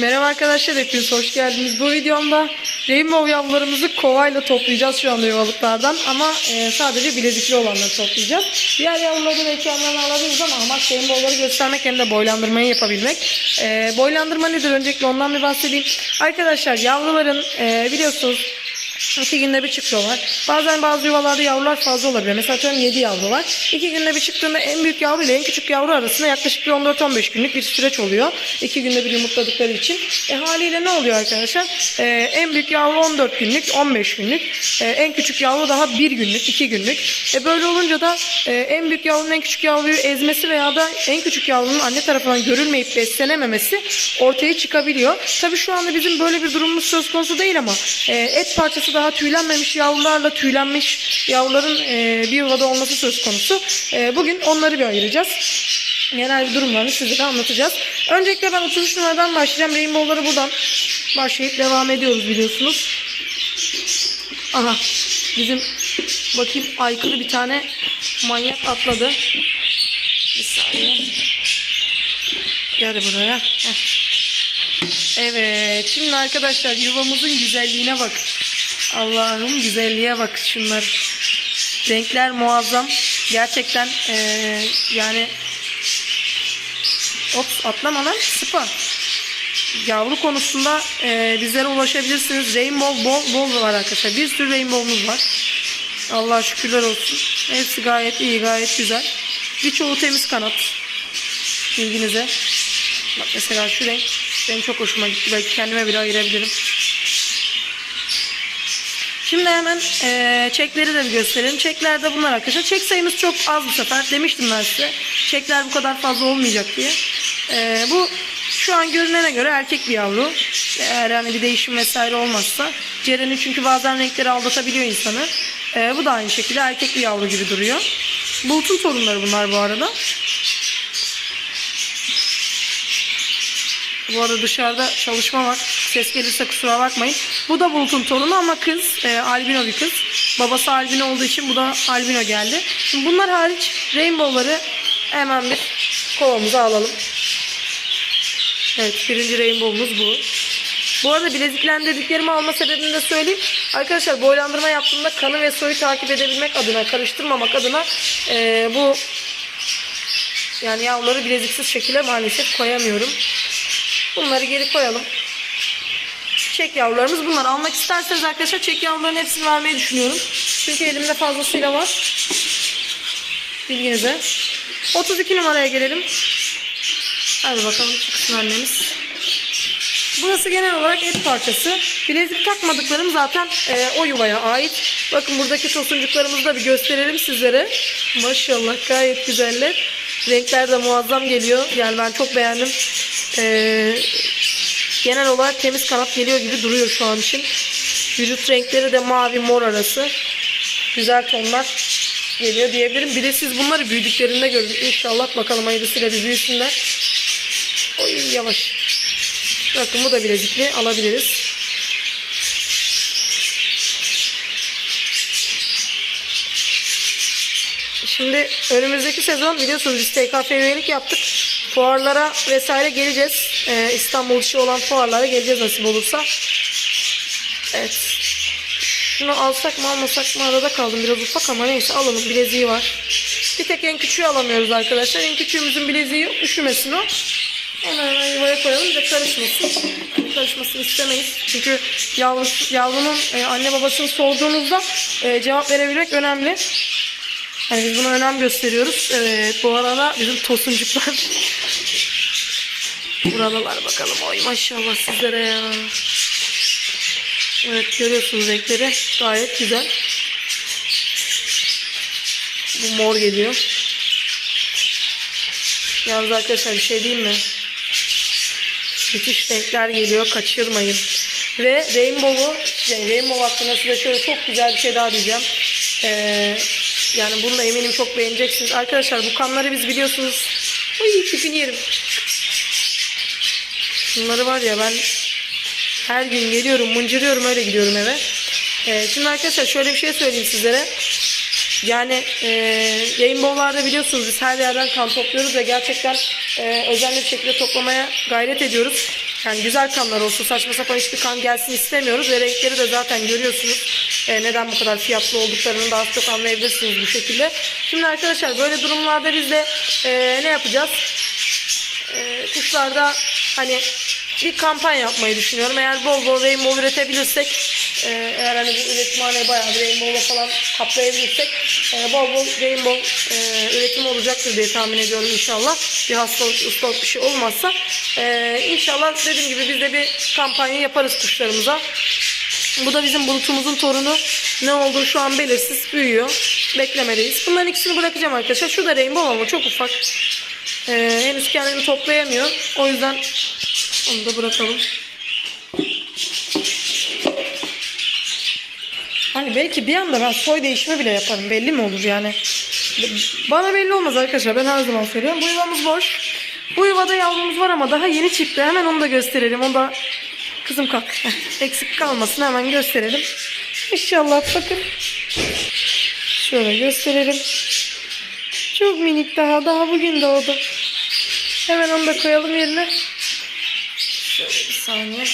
Merhaba arkadaşlar hepiniz hoş geldiniz. Bu videomda rainbow yavrularımızı kovayla toplayacağız şu anda yuvalıklardan ama e, sadece bilezikli olanları toplayacağız. Diğer yavruları da ekranlarına alabiliriz ama amaç rainbowları göstermek hem de boylandırmayı yapabilmek. E, boylandırma nedir? Öncelikle ondan bir bahsedeyim. Arkadaşlar yavruların e, biliyorsunuz İki günde bir çıkıyorlar. Bazen bazı yuvalarda yavrular fazla olabiliyor. Mesela atıyorum 7 yavru var. İki günde bir çıktığında en büyük yavru ile en küçük yavru arasında yaklaşık bir 14-15 günlük bir süreç oluyor. İki günde bir yumurtladıkları için. E, haliyle ne oluyor arkadaşlar? E, en büyük yavru 14 günlük, 15 günlük. E, en küçük yavru daha 1 günlük, 2 günlük. E, böyle olunca da e, en büyük yavrunun en küçük yavruyu ezmesi veya da en küçük yavrunun anne tarafından görülmeyip beslenememesi ortaya çıkabiliyor. Tabii şu anda bizim böyle bir durumumuz söz konusu değil ama e, et parçası daha tüylenmemiş yavrularla tüylenmiş yavruların e, bir yuvada olması söz konusu. E, bugün onları bir ayıracağız. Genel durumlarını sizlere anlatacağız. Öncelikle ben 33 numaradan başlayacağım. Rainbow'ları buradan başlayıp devam ediyoruz biliyorsunuz. Aha bizim bakayım aykırı bir tane manyak atladı. Bir saniye. Gel buraya. Heh. Evet şimdi arkadaşlar yuvamızın güzelliğine bak. Allah'ım güzelliğe bak şunlar. Renkler muazzam. Gerçekten eee, yani Ops atlama lan sıpa. Yavru konusunda eee, bizlere ulaşabilirsiniz. Rainbow bol bol var arkadaşlar. Bir sürü rainbow'umuz var. Allah şükürler olsun. Hepsi gayet iyi, gayet güzel. Birçoğu temiz kanat. Bilginize. Bak mesela şu renk benim çok hoşuma gitti. Belki kendime bile ayırabilirim. Şimdi hemen eee, çekleri de bir gösterelim. Çekler de bunlar arkadaşlar. Çek sayımız çok az bu sefer. Demiştim ben size. Çekler bu kadar fazla olmayacak diye. Eee, bu şu an görünene göre erkek bir yavru. Eğer yani bir değişim vesaire olmazsa. Ceren'in çünkü bazen renkleri aldatabiliyor insanı. Eee, bu da aynı şekilde erkek bir yavru gibi duruyor. Bulut'un torunları bunlar bu arada. Bu arada dışarıda çalışma var. Ses gelirse kusura bakmayın. Bu da Bulut'un torunu ama kız. E, albino bir kız. Babası albino olduğu için bu da albino geldi. Şimdi bunlar hariç rainbow'ları hemen bir kovamıza alalım. Evet birinci rainbow'umuz bu. Bu arada bileziklendirdiklerimi alma sebebini de söyleyeyim. Arkadaşlar boylandırma yaptığımda kanı ve soyu takip edebilmek adına, karıştırmamak adına e, bu yani yavruları bileziksiz şekilde maalesef koyamıyorum. Bunları geri koyalım. Çek yavrularımız bunlar. Almak isterseniz arkadaşlar çek yavruların hepsini vermeyi düşünüyorum. Çünkü elimde fazlasıyla var. Bilginize. 32 numaraya gelelim. Hadi bakalım çıksın annemiz. Burası genel olarak et parçası. Bilezik takmadıklarım zaten e, o yuvaya ait. Bakın buradaki tosuncuklarımızı da bir gösterelim sizlere. Maşallah gayet güzeller. Renkler de muazzam geliyor. Yani ben çok beğendim. E, genel olarak temiz kanat geliyor gibi duruyor şu an için. Vücut renkleri de mavi mor arası. Güzel tonlar geliyor diyebilirim. Bir de siz bunları büyüdüklerinde görün. İnşallah bakalım hayırlısıyla bir büyüsünler. Oy yavaş. Bakın bu da bilezikli alabiliriz. Şimdi önümüzdeki sezon biliyorsunuz biz TKF üyelik yaptık. Fuarlara vesaire geleceğiz. Ee, İstanbul dışı olan fuarlara geleceğiz nasip olursa. Evet. Şunu alsak mı almasak mı arada kaldım. Biraz ufak ama neyse alalım. Bileziği var. Bir tek en küçüğü alamıyoruz arkadaşlar. En küçüğümüzün bileziği yok. Üşümesin o. Hemen hemen yuvaya koyalım. De karışmasın. Yani karışmasını istemeyiz. Çünkü yavru, yavrunun e, anne babasını sorduğunuzda e, cevap verebilmek önemli. Hani biz buna önem gösteriyoruz. Evet bu arada bizim tosuncuklar. Buradalar bakalım. Oy maşallah sizlere ya. Evet görüyorsunuz renkleri. Gayet güzel. Bu mor geliyor. Yalnız arkadaşlar bir şey diyeyim mi? Müthiş renkler geliyor. Kaçırmayın. Ve Rainbow'u yani Rainbow hakkında size şöyle çok güzel bir şey daha diyeceğim. Ee, yani bunu da eminim çok beğeneceksiniz. Arkadaşlar bu kanları biz biliyorsunuz. Uy tipini yerim. Bunları var ya ben her gün geliyorum mıncırıyorum öyle gidiyorum eve. Ee, şimdi arkadaşlar şöyle bir şey söyleyeyim sizlere. Yani e, Rainbow'larda biliyorsunuz biz her yerden kan topluyoruz ve gerçekten e, özenli bir şekilde toplamaya gayret ediyoruz. Yani güzel kanlar olsun. Saçma sapan hiçbir kan gelsin istemiyoruz. Ve renkleri de zaten görüyorsunuz. Ee, neden bu kadar fiyatlı olduklarını daha çok anlayabilirsiniz bu şekilde. Şimdi arkadaşlar böyle durumlarda biz de ee, ne yapacağız? Ee, kuşlarda hani bir kampanya yapmayı düşünüyorum. Eğer bol bol rainbow üretebilirsek e, eğer hani bu üretimhaneyi bayağı bir rainbow'la falan kaplayabilirsek e, bol bol rainbow e, üretimi olacaktır diye tahmin ediyorum inşallah. Bir hastalık, ıslalık bir şey olmazsa. E, inşallah dediğim gibi biz de bir kampanya yaparız kuşlarımıza. Bu da bizim bulutumuzun torunu. Ne olduğu şu an belirsiz. Büyüyor. Beklemedeyiz. Bunların ikisini bırakacağım arkadaşlar. Şu da rainbow ama çok ufak. Ee, henüz kendini toplayamıyor. O yüzden onu da bırakalım. Hani belki bir anda ben soy değişimi bile yaparım. Belli mi olur yani? Bana belli olmaz arkadaşlar. Ben her zaman söylüyorum. Bu yuvamız boş. Bu yuvada yavrumuz var ama daha yeni çıktı. Hemen onu da gösterelim. Onu da kızım kalk. Eksik kalmasın hemen gösterelim. İnşallah bakın. Şöyle gösterelim. Çok minik daha. Daha bugün doğdu. Hemen onu da koyalım yerine. Bir saniye.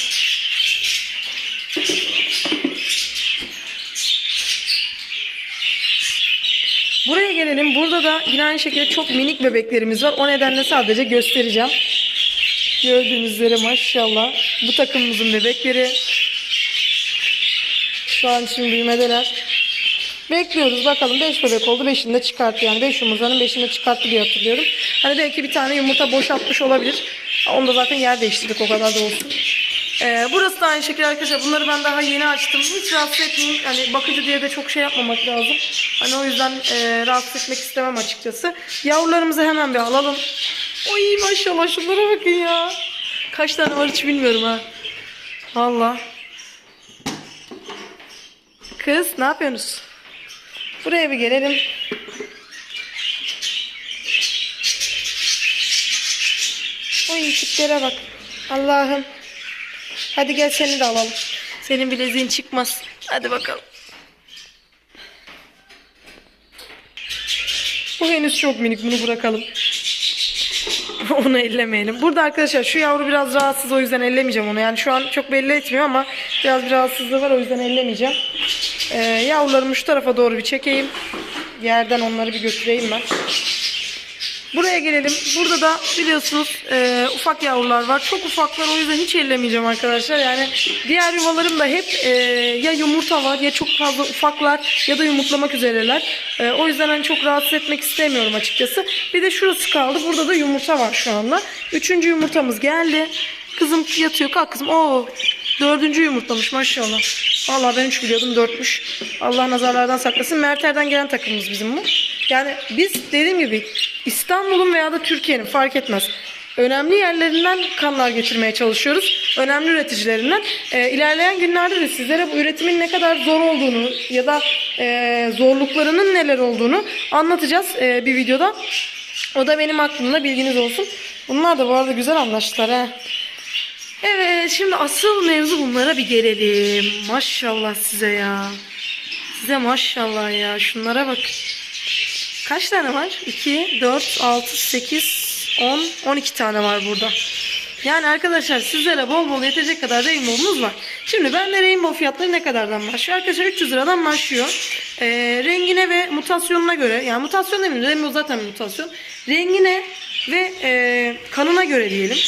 Buraya gelelim. Burada da yine aynı şekilde çok minik bebeklerimiz var. O nedenle sadece göstereceğim. Gördüğünüz üzere maşallah. Bu takımımızın bebekleri. Şu an için büyümedeler. Bekliyoruz bakalım 5 bebek oldu 5'ini de çıkarttı yani 5 yumurtanın 5'ini de çıkarttı diye hatırlıyorum. Hani belki bir tane yumurta boşaltmış olabilir. Onu da zaten yer değiştirdik o kadar da olsun. Ee, burası da aynı şekilde arkadaşlar bunları ben daha yeni açtım. Hiç rahatsız etmeyin. Hani bakıcı diye de çok şey yapmamak lazım. Hani o yüzden e, rahatsız etmek istemem açıkçası. Yavrularımızı hemen bir alalım. Oy maşallah şunlara bakın ya. Kaç tane var hiç bilmiyorum ha. Valla. Kız ne yapıyorsunuz? Buraya bir gelelim. Tiplere bak. Allah'ım. Hadi gel seni de alalım. Senin bileziğin çıkmaz. Hadi bakalım. Bu henüz çok minik. Bunu bırakalım. onu ellemeyelim. Burada arkadaşlar şu yavru biraz rahatsız o yüzden ellemeyeceğim onu. Yani şu an çok belli etmiyor ama biraz bir rahatsızlığı var o yüzden ellemeyeceğim. Ee, yavrularımı şu tarafa doğru bir çekeyim. Yerden onları bir götüreyim ben. Buraya gelelim. Burada da biliyorsunuz e, ufak yavrular var. Çok ufaklar o yüzden hiç ellemeyeceğim arkadaşlar. Yani diğer yuvalarım da hep e, ya yumurta var ya çok fazla ufaklar ya da yumurtlamak üzereler. E, o yüzden hani çok rahatsız etmek istemiyorum açıkçası. Bir de şurası kaldı. Burada da yumurta var şu anda. Üçüncü yumurtamız geldi. Kızım yatıyor. Kalk kızım. Oo, dördüncü yumurtlamış maşallah. Vallahi ben üç biliyordum dörtmüş. Allah nazarlardan saklasın. Merter'den gelen takımımız bizim bu. Yani biz dediğim gibi İstanbul'un veya da Türkiye'nin fark etmez. Önemli yerlerinden kanlar getirmeye çalışıyoruz. Önemli üreticilerinden. Ee, ilerleyen günlerde de sizlere bu üretimin ne kadar zor olduğunu ya da e, zorluklarının neler olduğunu anlatacağız e, bir videoda. O da benim aklımda bilginiz olsun. Bunlar da bu arada güzel anlaştılar ha. Evet şimdi asıl mevzu bunlara bir gelelim. Maşallah size ya. Size maşallah ya. Şunlara bak. Kaç tane var? 2, 4, 6, 8, 10, 12 tane var burada. Yani arkadaşlar sizlere bol bol yetecek kadar rainbow'umuz var. Şimdi ben de rainbow fiyatları ne kadardan başlıyor? Arkadaşlar 300 liradan başlıyor. Ee, rengine ve mutasyonuna göre yani mutasyon demeyeyim rainbow zaten mutasyon. Rengine ve e, kanına göre diyelim.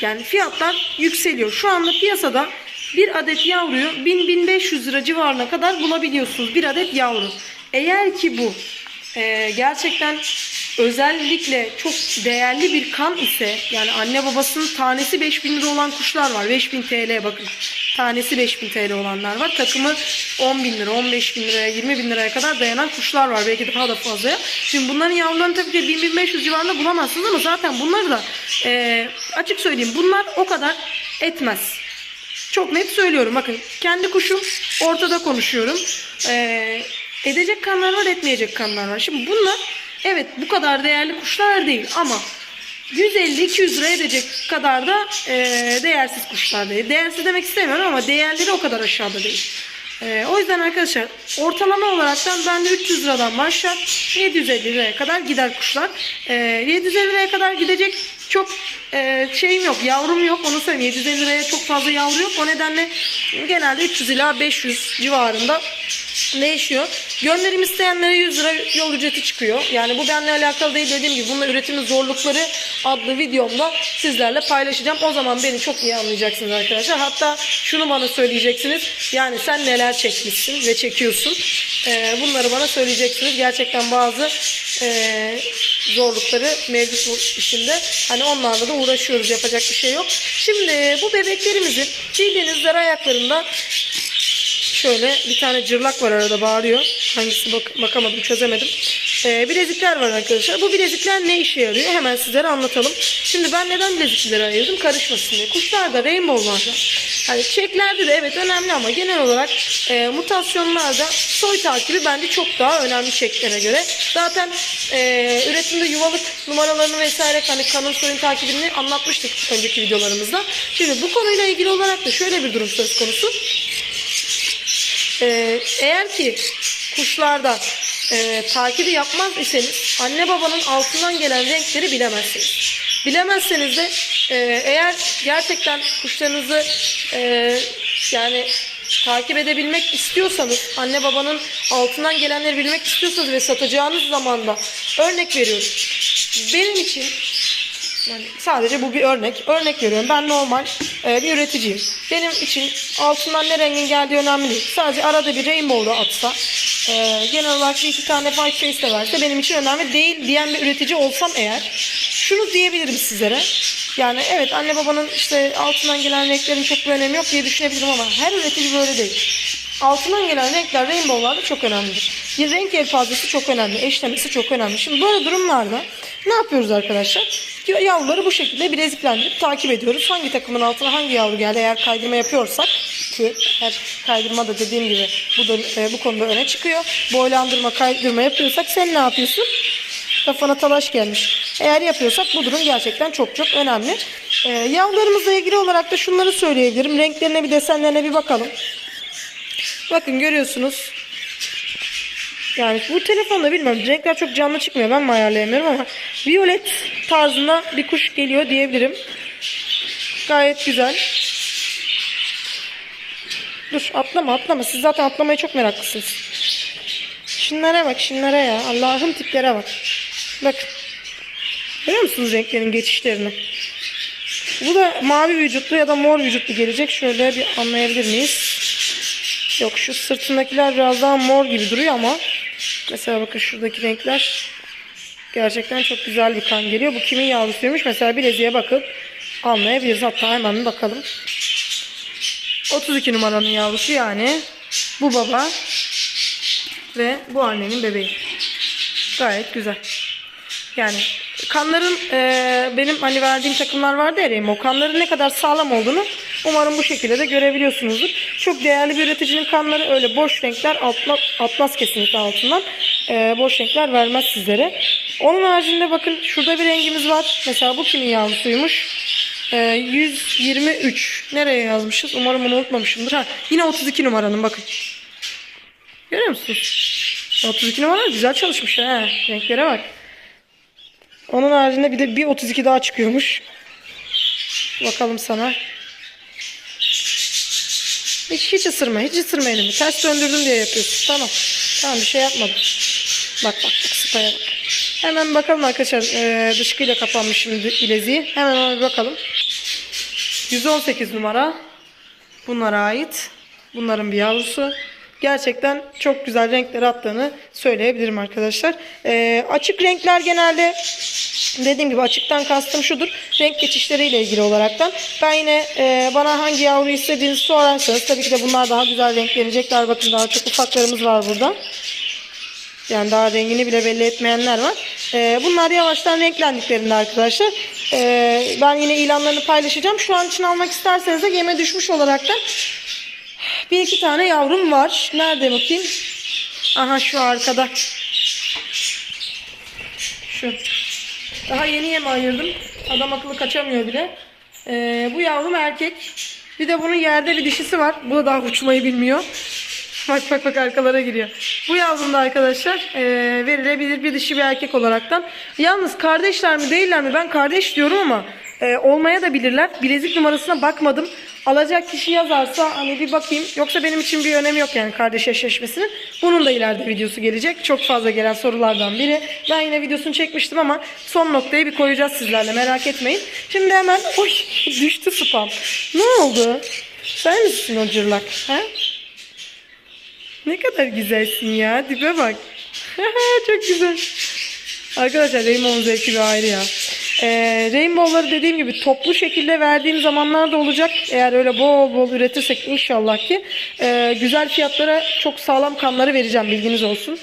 Yani fiyatlar yükseliyor. Şu anda piyasada bir adet yavruyu 1000-1500 lira civarına kadar bulabiliyorsunuz. Bir adet yavru. Eğer ki bu e, gerçekten özellikle çok değerli bir kan ise yani anne babasının tanesi 5000 lira olan kuşlar var. 5000 TL bakın. Tanesi 5000 TL olanlar var. Takımı 10 bin lira, 15 bin liraya, 20 bin liraya kadar dayanan kuşlar var. Belki daha da fazlaya. Şimdi bunların yavrularını tabii ki 1000-1500 civarında bulamazsınız ama zaten bunları da e, açık söyleyeyim bunlar o kadar etmez. Çok net söylüyorum. Bakın kendi kuşum ortada konuşuyorum. Ee, edecek kanlar var etmeyecek kanlar var. Şimdi bunlar evet bu kadar değerli kuşlar değil ama 150-200 lira edecek kadar da e, değersiz kuşlar değil. Değersiz demek istemiyorum ama değerleri o kadar aşağıda değil. E, o yüzden arkadaşlar ortalama olaraktan bende 300 liradan başlar 750 liraya kadar gider kuşlar. E, 750 liraya kadar gidecek çok e, şeyim yok, yavrum yok. Onu söyleyeyim. 750 liraya çok fazla yavru yok. O nedenle genelde 300 ila 500 civarında değişiyor. Gönderim isteyenlere 100 lira yol ücreti çıkıyor. Yani bu benimle alakalı değil dediğim gibi bununla üretimin zorlukları adlı videomda sizlerle paylaşacağım. O zaman beni çok iyi anlayacaksınız arkadaşlar. Hatta şunu bana söyleyeceksiniz. Yani sen neler çekmişsin ve çekiyorsun. Ee, bunları bana söyleyeceksiniz. Gerçekten bazı e, zorlukları mevcut bu işinde. Hani onlarla da uğraşıyoruz. Yapacak bir şey yok. Şimdi bu bebeklerimizin bildiğiniz ayaklarında Şöyle bir tane cırlak var arada bağırıyor. Hangisi bak bakamadım çözemedim. Ee, bilezikler var arkadaşlar. Bu bilezikler ne işe yarıyor? Hemen sizlere anlatalım. Şimdi ben neden bilezikleri ayırdım? Karışmasın diye. Kuşlarda, rainbow'larda. Hani çeklerde de evet önemli ama genel olarak e, mutasyonlarda soy takibi bence çok daha önemli çeklere göre. Zaten e, üretimde yuvalık numaralarını vesaire hani kanın soyun takibini anlatmıştık önceki videolarımızda. Şimdi bu konuyla ilgili olarak da şöyle bir durum söz konusu. Ee, eğer ki kuşlarda e, takibi yapmaz iseniz anne babanın altından gelen renkleri bilemezsiniz. Bilemezseniz de e, eğer gerçekten kuşlarınızı e, yani takip edebilmek istiyorsanız anne babanın altından gelenleri bilmek istiyorsanız ve satacağınız zamanda örnek veriyorum. Benim için yani sadece bu bir örnek. Örnek veriyorum. Ben normal e, bir üreticiyim. Benim için altından ne rengin geldiği önemli değil. Sadece arada bir rainbow da atsa, e, genel olarak bir iki tane white face de verse benim için önemli değil diyen bir üretici olsam eğer şunu diyebilirim sizlere. Yani evet anne babanın işte altından gelen renklerin çok bir önemi yok diye düşünebilirim ama her üretici böyle değil. Altından gelen renkler rainbow'larda çok önemlidir. Bir renk yelpazesi çok önemli. Eşlemesi çok önemli. Şimdi böyle durumlarda ne yapıyoruz arkadaşlar? Yavruları bu şekilde bileziklendirip takip ediyoruz. Hangi takımın altına hangi yavru geldi eğer kaydırma yapıyorsak ki her kaydırma da dediğim gibi bu da e, bu konuda öne çıkıyor. Boylandırma, kaydırma yapıyorsak sen ne yapıyorsun? Kafana talaş gelmiş. Eğer yapıyorsak bu durum gerçekten çok çok önemli. E, yavrularımızla ilgili olarak da şunları söyleyebilirim. Renklerine bir desenlerine bir bakalım. Bakın görüyorsunuz. Yani bu telefonda bilmiyorum renkler çok canlı çıkmıyor. Ben mi ayarlayamıyorum ama violet tarzında bir kuş geliyor diyebilirim. Gayet güzel. Dur atlama atlama. Siz zaten atlamaya çok meraklısınız. Şunlara bak şunlara ya. Allah'ın tiplere bak. Bak. Görüyor musunuz renklerin geçişlerini? Bu da mavi vücutlu ya da mor vücutlu gelecek. Şöyle bir anlayabilir miyiz? Yok şu sırtındakiler biraz daha mor gibi duruyor ama mesela bakın şuradaki renkler gerçekten çok güzel bir kan geliyor. Bu kimin yavrusuymuş? Mesela bileziğe bakıp anlayabiliriz. Hatta hemen bakalım. 32 numaranın yavrusu yani bu baba ve bu annenin bebeği. Gayet güzel. Yani kanların e, benim hani verdiğim takımlar vardı ya o kanların ne kadar sağlam olduğunu umarım bu şekilde de görebiliyorsunuzdur. Çok değerli bir üreticinin kanları öyle boş renkler atlas, atlas kesinlikle altından e, boş renkler vermez sizlere. Onun haricinde bakın şurada bir rengimiz var. Mesela bu kimin yavrusuymuş? E, 123. Nereye yazmışız? Umarım onu unutmamışımdır. Ha, yine 32 numaranın bakın. Görüyor musunuz? 32 numara güzel çalışmış ha. Renklere bak. Onun haricinde bir de bir 32 daha çıkıyormuş. Bakalım sana. Hiç, hiç ısırma. Hiç ısırma elimi. Ters döndürdüm diye yapıyorsun. Tamam. Tamam bir şey yapmadım. Bak bak bak sıpaya bak. Hemen bakalım arkadaşlar. Ee, dışkıyla kapanmış şimdi bileziği. Hemen ona bir bakalım. 118 numara. Bunlara ait. Bunların bir yavrusu. Gerçekten çok güzel renkler attığını söyleyebilirim arkadaşlar. Ee, açık renkler genelde dediğim gibi açıktan kastım şudur. Renk geçişleriyle ilgili olaraktan. Ben yine e, bana hangi yavru istediğinizi sorarsanız tabii ki de bunlar daha güzel renk verecekler. Bakın daha çok ufaklarımız var burada. Yani daha rengini bile belli etmeyenler var. Ee, bunlar yavaştan renklendiklerinde arkadaşlar. Ee, ben yine ilanlarını paylaşacağım. Şu an için almak isterseniz de yeme düşmüş olarak da bir iki tane yavrum var. Nerede bakayım? Aha şu arkada. Şu. Daha yeni yem ayırdım. Adam akıllı kaçamıyor bile. Ee, bu yavrum erkek. Bir de bunun yerde bir dişisi var. Bu da daha uçmayı bilmiyor. Bak bak bak arkalara giriyor. Bu yavrum da arkadaşlar e, verilebilir bir dişi bir erkek olaraktan. Yalnız kardeşler mi değiller mi? Ben kardeş diyorum ama E, olmaya da bilirler. Bilezik numarasına bakmadım. Alacak kişi yazarsa hani bir bakayım. Yoksa benim için bir önemi yok yani kardeş eşleşmesinin. Bunun da ileride videosu gelecek. Çok fazla gelen sorulardan biri. Ben yine videosunu çekmiştim ama son noktayı bir koyacağız sizlerle merak etmeyin. Şimdi hemen oy düştü spam. Ne oldu? Sen misin o cırlak? Ha? Ne kadar güzelsin ya. Dibe bak. Çok güzel. Arkadaşlar Rainbow'un zevki bir ayrı ya. Ee, Rainbow'ları dediğim gibi toplu şekilde verdiğim zamanlar da olacak. Eğer öyle bol bol üretirsek inşallah ki e, güzel fiyatlara çok sağlam kanları vereceğim bilginiz olsun.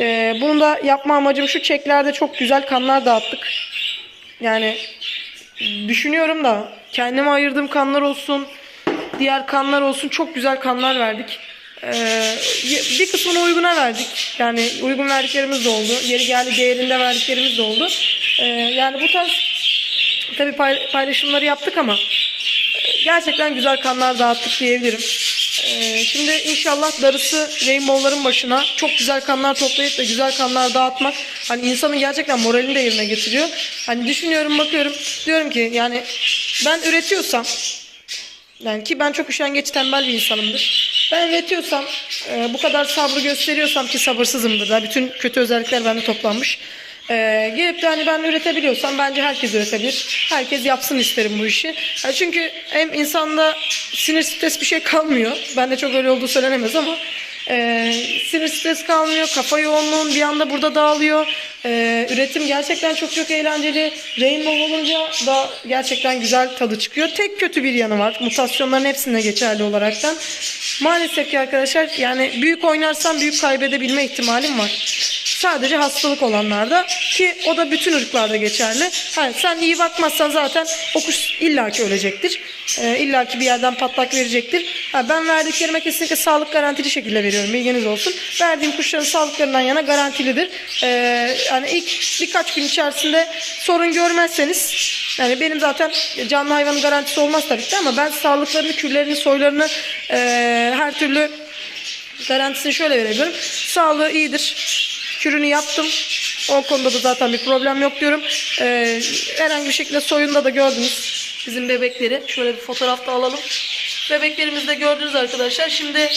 Ee, bunu da yapma amacım şu çeklerde çok güzel kanlar dağıttık. Yani düşünüyorum da kendime ayırdığım kanlar olsun, diğer kanlar olsun çok güzel kanlar verdik. Ee, bir kısmını uyguna verdik. Yani uygun verdiklerimiz de oldu. Yeri geldi değerinde verdiklerimiz de oldu. Ee, yani bu tarz tabii pay- paylaşımları yaptık ama gerçekten güzel kanlar dağıttık diyebilirim. Ee, şimdi inşallah darısı Rainbow'ların başına çok güzel kanlar toplayıp da güzel kanlar dağıtmak hani insanın gerçekten moralini de yerine getiriyor. Hani düşünüyorum bakıyorum diyorum ki yani ben üretiyorsam yani ki ben çok üşengeç tembel bir insanımdır. Ben üretiyorsam, e, bu kadar sabrı gösteriyorsam ki sabırsızımdır da bütün kötü özellikler bende toplanmış. E, gelip de hani ben üretebiliyorsam bence herkes üretebilir. Herkes yapsın isterim bu işi. Yani çünkü hem insanda sinir stres bir şey kalmıyor. Bende çok öyle olduğu söylenemez ama e, sinir stres kalmıyor. Kafa yoğunluğun bir anda burada dağılıyor. E, üretim gerçekten çok çok eğlenceli. Rainbow olunca da gerçekten güzel tadı çıkıyor. Tek kötü bir yanı var. Mutasyonların hepsinde geçerli olaraktan. Maalesef ki arkadaşlar yani büyük oynarsan büyük kaybedebilme ihtimalim var. Sadece hastalık olanlarda ki o da bütün ırklarda geçerli. Ha, sen iyi bakmazsan zaten o kuş illaki ölecektir. Ee, illaki bir yerden patlak verecektir. Ha, ben verdiklerime kesinlikle sağlık garantili şekilde veriyorum. Bilginiz olsun. Verdiğim kuşların sağlıklarından yana garantilidir. Ee, yani ilk birkaç gün içerisinde sorun görmezseniz yani benim zaten canlı hayvanın garantisi olmaz tabii ki ama ben sağlıklarını, küllerini, soylarını e, her türlü garantisini şöyle verebilirim. Sağlığı iyidir. Kürünü yaptım. O konuda da zaten bir problem yok diyorum. Ee, herhangi bir şekilde soyunda da gördünüz bizim bebekleri. Şöyle bir fotoğraf da alalım. Bebeklerimizi de gördünüz arkadaşlar. Şimdi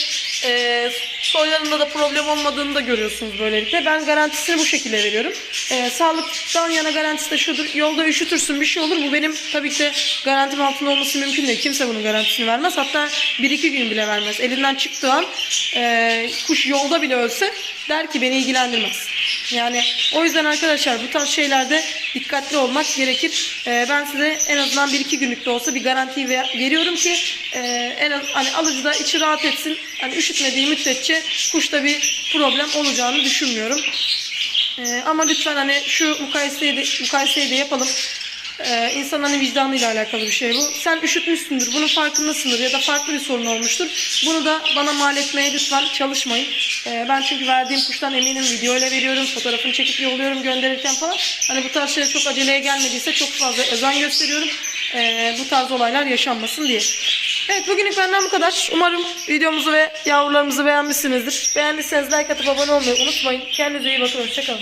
e, soylarında da problem olmadığını da görüyorsunuz böylelikle. Ben garantisini bu şekilde veriyorum. E, sağlıktan yana garantisi de şudur. Yolda üşütürsün bir şey olur. Bu benim tabii ki de garantim altında olması mümkün değil. Kimse bunun garantisini vermez. Hatta 1-2 gün bile vermez. Elinden çıktığı an e, kuş yolda bile ölse der ki beni ilgilendirmez. Yani o yüzden arkadaşlar bu tarz şeylerde dikkatli olmak gerekir. Ee, ben size en azından 1-2 günlük de olsa bir garanti ver- veriyorum ki e, en az hani alıcı da içi rahat etsin. Hani üşütmediği müddetçe kuşta bir problem olacağını düşünmüyorum. Ee, ama lütfen hani şu mukayeseyi de, mukayeseyi de yapalım. Ee, insanın hani vicdanıyla alakalı bir şey bu. Sen üşütmüşsündür, bunun farkındasındır ya da farklı bir sorun olmuştur. Bunu da bana mal etmeye lütfen çalışmayın. Ee, ben çünkü verdiğim kuştan eminim videoyla veriyorum, fotoğrafını çekip yolluyorum gönderirken falan. Hani bu tarz şeyler çok aceleye gelmediyse çok fazla özen gösteriyorum. Ee, bu tarz olaylar yaşanmasın diye. Evet bugünlük benden bu kadar. Umarım videomuzu ve yavrularımızı beğenmişsinizdir. Beğendiyseniz like atıp abone olmayı unutmayın. Kendinize iyi bakın. Hoşçakalın.